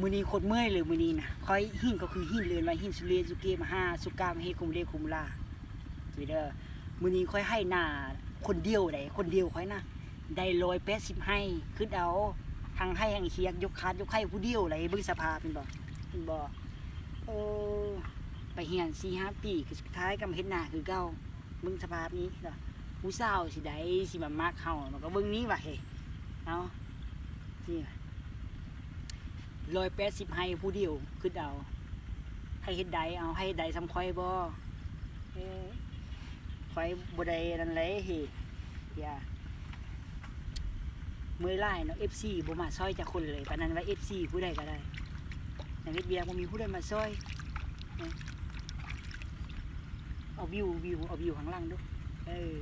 มือนี้โคตรเมื่อยเลยมือนี้นะคอยหินก็คือหินเรือนไว้หินสุเรสุเกมาห้าสุกามาเฮคุมเลคุมลาจีเด้อมือนี้ค่อยให้หน้าคนเดียวได้คนเดียวค่อยนะได้ร้อยแปดสิบให้ขึ้นเอาทางให้ทางเคียกยกคาดยกไข่ผู้เดียวไรเบิ่งสภาเป็นบ่เป็นบ่โอ้ไปเฮียนสี่ห้าปีคือสุดท้ายก็มเฮ็ดหน้าคือเก่าบิ่งสภาพนี้เนาะผู้สาวสิได้สิมามากเฮามันก็เบิ่งนี้ว่ะเฮ้เอานี่ว่ะ ร้อยแปดสิบให้ผู้เดียวคือเอาให้เฮ็ดใดเอาให้ใดสำคอยบ่เอ้ยคอยบ่ได้นั่นเลยเฮ้ยเมื่อไล่เนาะ FC บ่มาซอยจากคนเลยปานนั้นว่า FC ผู้ใดก็ได้ในเฮ็ดเบียร์บ่มีผู้ใดมาซอยเนี่ยเอาวิววิวเอาวิวข้างล่างดูเออ